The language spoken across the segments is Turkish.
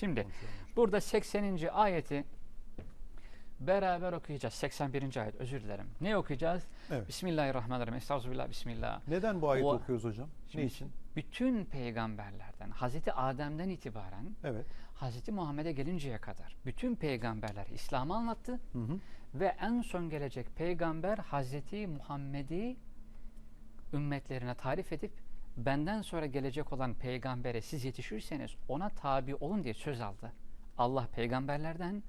Şimdi burada 80. ayeti beraber okuyacağız. 81. ayet özür dilerim. Ne okuyacağız? Evet. Bismillahirrahmanirrahim. Estağfirullah. Bismillah. Neden bu ayeti O- okuyoruz hocam? Şimdi ne için? Bütün peygamberlerden, Hazreti Adem'den itibaren Evet. Hazreti Muhammed'e gelinceye kadar bütün peygamberler İslam'ı anlattı Hı hı. ve en son gelecek peygamber Hazreti Muhammed'i ümmetlerine tarif edip benden sonra gelecek olan peygambere siz yetişirseniz ona tabi olun diye söz aldı. Allah peygamberlerden,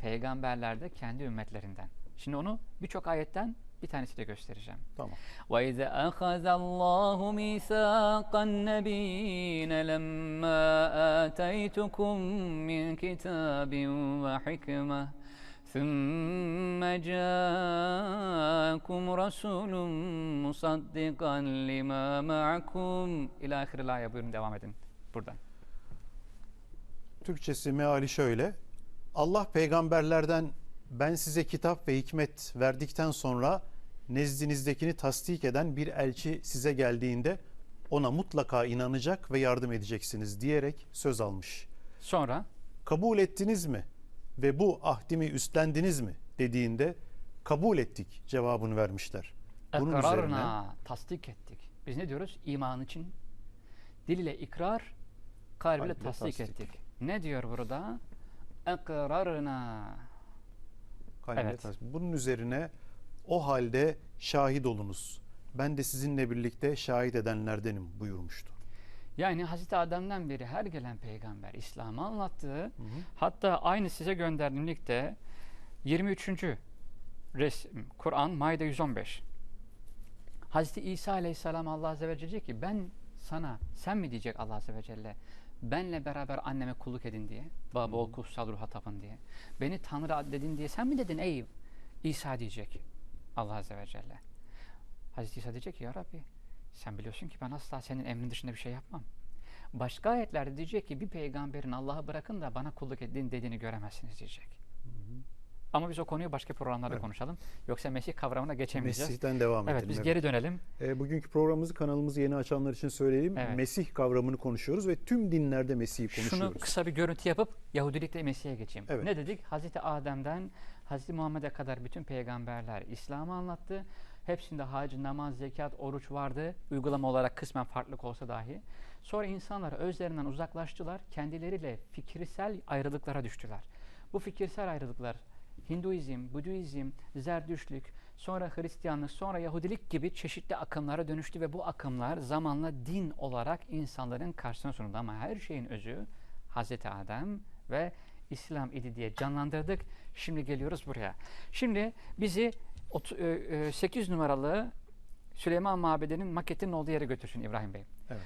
peygamberler de kendi ümmetlerinden. Şimdi onu birçok ayetten bir tanesi de göstereceğim. Tamam. وَإِذْ أَخَذَ اللّٰهُ مِيثَاقَ النَّبِيِّينَ لَمَّا آتَيْتُكُم مِّنْ كِتَابٍ وَحِكْمَةٍ ثُمَّ جَاءَكُمْ رَسُولٌ مُصَدِّقًا لِمَا مَعَكُمْ İlâ ahiril ayet. Buyurun devam edin buradan. Türkçesi meali şöyle. Allah peygamberlerden ben size kitap ve hikmet verdikten sonra nezdinizdekini tasdik eden bir elçi size geldiğinde ona mutlaka inanacak ve yardım edeceksiniz diyerek söz almış. Sonra Kabul ettiniz mi Ve bu ahdimi üstlendiniz mi dediğinde kabul ettik cevabını vermişler. Bunun üzerine ekrarna tasdik ettik. Biz ne diyoruz? İman için dil ile ikrar, kalb ile Kalb tasdik, tasdik. ettik. Ne diyor burada? Ekrarna. Kalbine Evet. tasdik. Bunun üzerine o halde şahit olunuz. Ben de sizinle birlikte şahit edenlerdenim buyurmuştu. Yani Hazreti Adem'den beri her gelen peygamber İslam'ı anlattı. Hatta aynı size gönderdiğim linkte 23. resim Kur'an Maide 115. Hazreti İsa Aleyhisselam Allah Azze ve Celle diyecek ki ben sana sen mi diyecek Allah Azze ve Celle benle beraber anneme kulluk edin diye baba ol kutsal ruha tapın diye beni Tanrı addedin diye sen mi dedin ey İsa diyecek Allah Azze ve Celle. Hazreti İsa diyecek ki ya Rabbi sen biliyorsun ki ben asla senin emrin dışında bir şey yapmam. Başka ayetlerde diyecek ki bir peygamberin Allah'ı bırakın da bana kulluk edin dediğini göremezsiniz diyecek. Ama biz o konuyu başka programlarda Evet. konuşalım. Yoksa Mesih kavramına geçemeyeceğiz. Mesih'ten devam evet edelim. biz geri dönelim. E, bugünkü programımızı kanalımızı yeni açanlar için söyleyelim. Evet. Mesih kavramını konuşuyoruz ve tüm dinlerde Mesih'i Şunu konuşuyoruz. kısa bir görüntü yapıp Yahudilikle Mesih'e geçeyim. Evet. Ne dedik? Hazreti Adem'den Hazreti Muhammed'e kadar bütün peygamberler İslam'ı anlattı. Hepsinde hac, namaz, zekat, oruç vardı. Uygulama olarak kısmen farklılık olsa dahi. Sonra insanlar özlerinden uzaklaştılar. Kendileriyle fikirsel ayrılıklara düştüler. Bu fikirsel ayrılıklar Hinduizm, Budizm, Zerdüşlük, sonra Hristiyanlık, sonra Yahudilik gibi çeşitli akımlara dönüştü ve bu akımlar zamanla din olarak insanların karşısına sunuldu. Ama her şeyin özü Hazreti Adem ve İslam idi diye canlandırdık. Şimdi geliyoruz buraya. Şimdi bizi 8 numaralı Süleyman Mabedi'nin maketinin olduğu yere götürsün İbrahim Bey. Evet.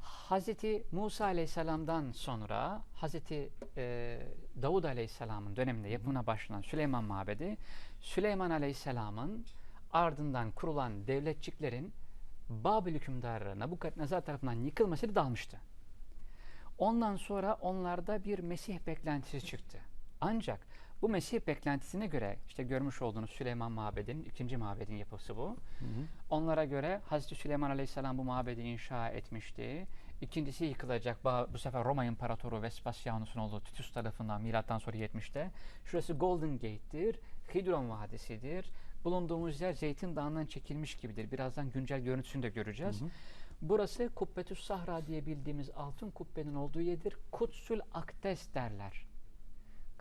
Hazreti Musa Aleyhisselam'dan sonra Hazreti e, Davud Aleyhisselam'ın döneminde yapımına başlanan Süleyman Mabedi, Süleyman Aleyhisselam'ın ardından kurulan devletçiklerin Babil hükümdarı Nabukadnezar tarafından yıkılmasıyla dalmıştı. Ondan sonra onlarda bir Mesih beklentisi çıktı. Ancak bu Mesih beklentisine göre işte görmüş olduğunuz Süleyman Mabedi'nin ikinci mabedin yapısı bu. Onlara göre Hazreti Süleyman Aleyhisselam bu mabedi inşa etmişti. İkincisi yıkılacak. Bu sefer Roma İmparatoru Vespasianus'un olduğu Titus tarafından milattan sonra 70'te. Şurası Golden Gate'tir. Hidron Vadisi'dir. Bulunduğumuz yer Zeytin Dağı'ndan çekilmiş gibidir. Birazdan güncel görüntüsünü de göreceğiz. Burası Kubbetüs Sahra diye bildiğimiz altın kubbenin olduğu yerdir. Kutsül Akdes derler.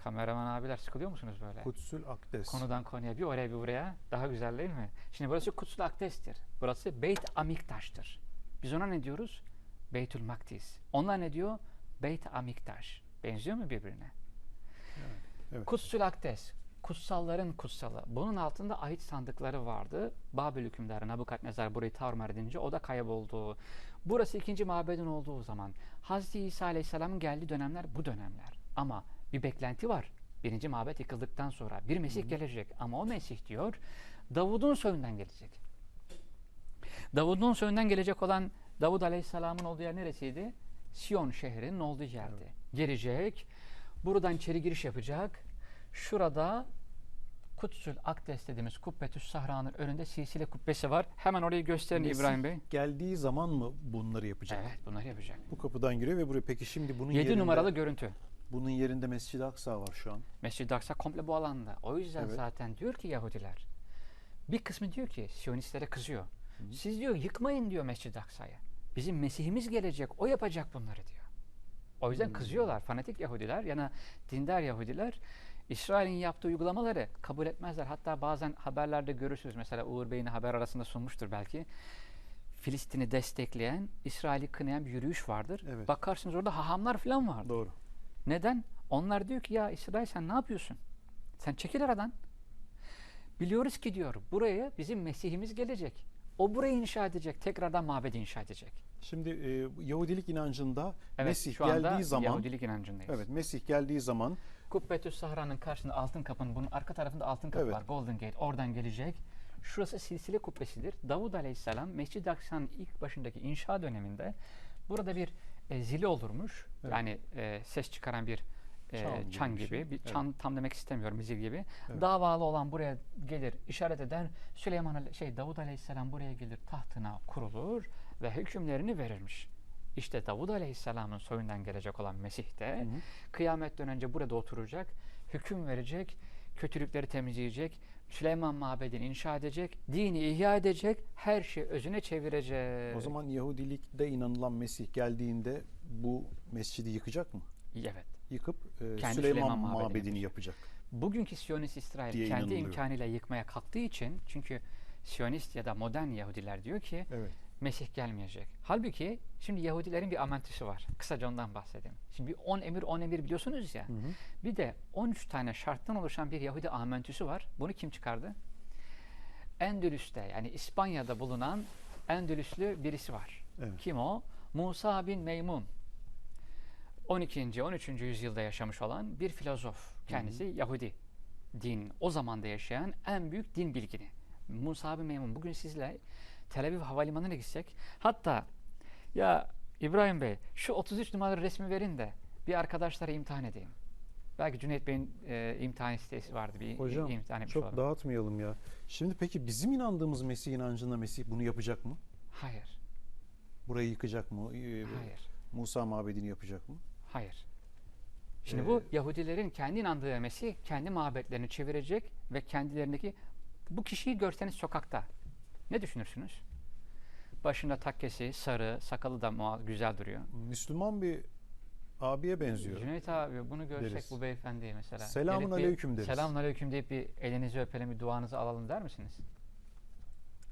Kameraman abiler sıkılıyor musunuz böyle? Kutsül Akdes. Konudan konuya bir oraya bir buraya daha güzel değil mi? Şimdi burası Kutsal Akdes'tir. Burası Beyt Amiktaş'tır. Biz ona ne diyoruz? Beytül Maktis. Onlar ne diyor? Beyt Amiktaş. Benziyor mu birbirine? evet. Kutsal Akdes. Kutsalların kutsalı. Bunun altında ait sandıkları vardı. Babil hükümdarı Nabukadnezar burayı tarumar edince o da kayboldu. Burası ikinci mabedin olduğu zaman. Hazreti İsa Aleyhisselam'ın geldiği dönemler bu dönemler. Ama bir beklenti var. Birinci mabet yıkıldıktan sonra bir Mesih gelecek. Ama o Mesih diyor Davud'un soyundan gelecek. Davud'un soyundan gelecek olan Davud Aleyhisselam'ın olduğu yer neresiydi? Siyon şehrinin olduğu yerdi. Gelecek. Buradan içeri giriş yapacak. Şurada Kutsül Akdes dediğimiz Kubbetüs Sahra'nın önünde silsile kubbesi var. Hemen orayı gösterin Mesih İbrahim Bey. Geldiği zaman mı bunları yapacak? Evet bunları yapacak. Bu kapıdan giriyor ve buraya peki şimdi bunun 7 yerinde numaralı görüntü. Bunun yerinde Mescid-i Aksa var şu an. Mescid-i Aksa komple bu alanda. O yüzden Evet. zaten diyor ki Yahudiler. Bir kısmı diyor ki Siyonistlere kızıyor. Siz diyor yıkmayın diyor Mescid-i Aksa'yı. Bizim Mesihimiz gelecek. O yapacak bunları diyor. O yüzden kızıyorlar. Fanatik Yahudiler yani dindar Yahudiler İsrail'in yaptığı uygulamaları kabul etmezler. Hatta bazen haberlerde görürsünüz. Mesela Uğur Bey'in haber arasında sunmuştur belki. Filistin'i destekleyen, İsrail'i kınayan bir yürüyüş vardır. Evet. Bakarsınız orada hahamlar falan vardır. Doğru. Neden? Onlar diyor ki ya İsrail sen ne yapıyorsun? Sen çekil aradan. Biliyoruz ki diyor buraya bizim Mesihimiz gelecek. O burayı inşa edecek. Tekrardan mabedi inşa edecek. Şimdi e, Yahudilik inancında Evet, Mesih şu anda geldiği zaman Yahudilik inancındayız. Evet, Mesih geldiği zaman Kubbetüs Sahra'nın karşısında altın kapının bunun arka tarafında altın kapı Evet. var. Golden Gate. Oradan gelecek. Şurası silsile kubbesidir. Davud Aleyhisselam Mescid-i Aksa'nın ilk başındaki inşa döneminde burada bir e, zili olurmuş. Evet. Yani e, ses çıkaran bir e, Çan gibi çan bir gibi. şey. Bir Evet. çan tam demek istemiyorum zil gibi. Evet. Davalı olan buraya gelir, işaret eder. Süleyman şey Davud Aleyhisselam buraya gelir, tahtına kurulur ve hükümlerini verirmiş. İşte Davud Aleyhisselam'ın soyundan gelecek olan Mesih de Hı hı. kıyametten önce burada oturacak, hüküm verecek, kötülükleri temizleyecek, Süleyman mabedini inşa edecek, dini ihya edecek, her şeyi özüne çevirecek. o zaman Yahudilikte inanılan Mesih geldiğinde bu mescidi yıkacak mı? evet. Yıkıp e, Kendi Süleyman, Süleyman mabedini mabedini yapacak. Bugünkü Siyonist İsrail kendi inanılıyor. imkanıyla yıkmaya kalktığı için çünkü Siyonist ya da modern Yahudiler diyor ki Evet. Mesih gelmeyecek. Halbuki şimdi Yahudilerin bir amentüsü var. Kısaca ondan bahsedeyim. Şimdi bir 10 emir 10 emir biliyorsunuz ya. Hı hı. Bir de 13 tane şarttan oluşan bir Yahudi amentüsü var. Bunu kim çıkardı? Endülüs'te yani İspanya'da bulunan Endülüslü birisi var. Evet. Kim o? Musa bin Meymun. 12. 13. yüzyılda yaşamış olan bir filozof. Kendisi Yahudi din o zamanda yaşayan en büyük din bilgini. Musa bin Meymun bugün sizle Tel Aviv Havalimanı'na gitsek hatta ya İbrahim Bey şu 33 numaralı resmi verin de bir arkadaşlara imtihan edeyim. Belki Cüneyt Bey'in e, imtihan sitesi vardı bir Hocam imtihan çok olalım. dağıtmayalım ya. Şimdi peki bizim inandığımız Mesih inancında Mesih bunu yapacak mı? Hayır. Burayı yıkacak mı? Ee, Hayır. Musa mabedini yapacak mı? Hayır. Şimdi Ee, bu Yahudilerin kendi inandığı Mesih kendi mabetlerini çevirecek ve kendilerindeki bu kişiyi görseniz sokakta ne düşünürsünüz? Başında takkesi, sarı, sakalı da güzel duruyor. Müslüman bir abiye benziyor. Cüneyt abi bunu görsek deriz. bu beyefendiyi mesela. Selamun bir aleyküm deriz. Selamun aleyküm deyip bir elinizi öpelim, bir duanızı alalım der misiniz?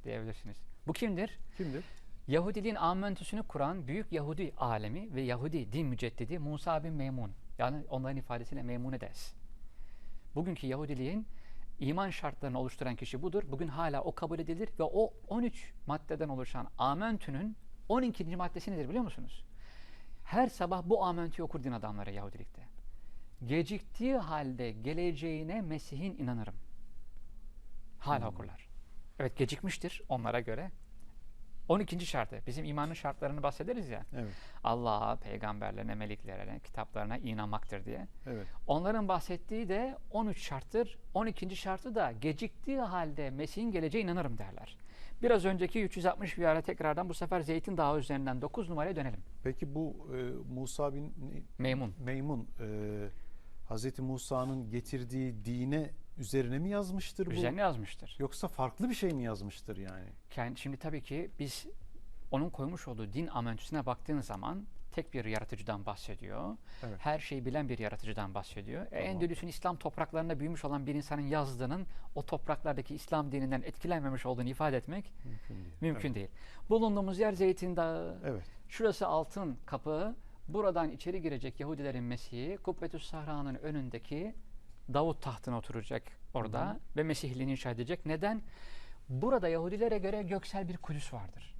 Diyebilirsiniz. Bu kimdir? Kimdir? Yahudiliğin amentüsünü kuran büyük Yahudi alemi ve Yahudi din müceddidi Musa bin Meymun. Yani onların ifadesiyle Meymun ders. Bugünkü Yahudiliğin iman şartlarını oluşturan kişi budur. Bugün hala o kabul edilir ve o 13 maddeden oluşan amentünün 12. maddesi nedir biliyor musunuz? Her sabah bu amentüyü okur din adamları Yahudilikte. Geciktiği halde geleceğine Mesih'in inanırım. Hala okurlar. Evet gecikmiştir onlara göre. 12. şartı. Bizim imanın şartlarını bahsederiz ya. Evet. Allah'a, peygamberlerine, meliklerine, kitaplarına inanmaktır diye. Evet. Onların bahsettiği de 13 şarttır. 12. şartı da geciktiği halde Mesih'in geleceğine inanırım derler. Biraz önceki 360 bir ara tekrardan bu sefer Zeytin Dağı üzerinden 9 numaraya dönelim. Peki bu e, Musa bin Meymun. Meymun e, Hazreti Musa'nın getirdiği dine üzerine mi yazmıştır bu? Üzerine yazmıştır. Yoksa farklı bir şey mi yazmıştır yani? Kendi, şimdi tabii ki biz onun koymuş olduğu din amentüsüne baktığın zaman tek bir yaratıcıdan bahsediyor. Evet. Her şeyi bilen bir yaratıcıdan bahsediyor. E, Tamam. Endülüs'ün İslam topraklarında büyümüş olan bir insanın yazdığının o topraklardaki İslam dininden etkilenmemiş olduğunu ifade etmek Mümkün değil. mümkün değil. Bulunduğumuz yer Zeytin Dağı. Evet. Şurası altın kapı. Buradan içeri girecek Yahudilerin Mesih'i Kubbetüs Sahra'nın önündeki Davut tahtına oturacak orada Hı ve Mesihliğini inşa edecek. Neden? Burada Yahudilere göre göksel bir Kudüs vardır.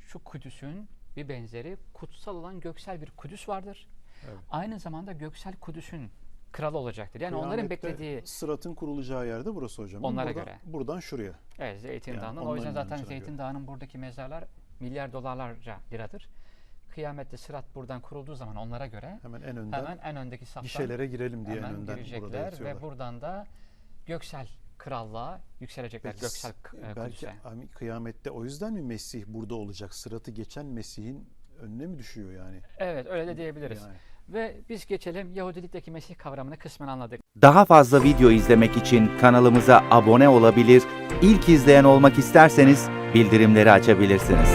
Şu Kudüs'ün bir benzeri kutsal olan göksel bir Kudüs vardır. Evet. Aynı zamanda göksel Kudüs'ün kralı olacaktır. Yani onların beklediği Sıratın kurulacağı yerde burası hocam. Onlara Buradan- göre. Buradan şuraya. Evet Zeytin Yani Dağı'nın. O yüzden zaten Zeytin göre. Dağı'nın buradaki mezarlar milyar dolarlarca liradır. Kıyamette sırat buradan kurulduğu zaman onlara göre Hemen en önden hemen en öndeki saftan gişelere girelim diye en hemen önden burada girecekler ve buradan da göksel krallığa yükselecekler. Peki, göksel e, belki hani kıyamette o yüzden mi Mesih burada olacak? Sıratı geçen Mesih'in önüne mi düşüyor yani? Evet öyle de diyebiliriz. Yani Ve biz geçelim Yahudilikteki Mesih kavramını kısmen anladık. Daha fazla video izlemek için kanalımıza abone olabilir, ilk izleyen olmak isterseniz bildirimleri açabilirsiniz.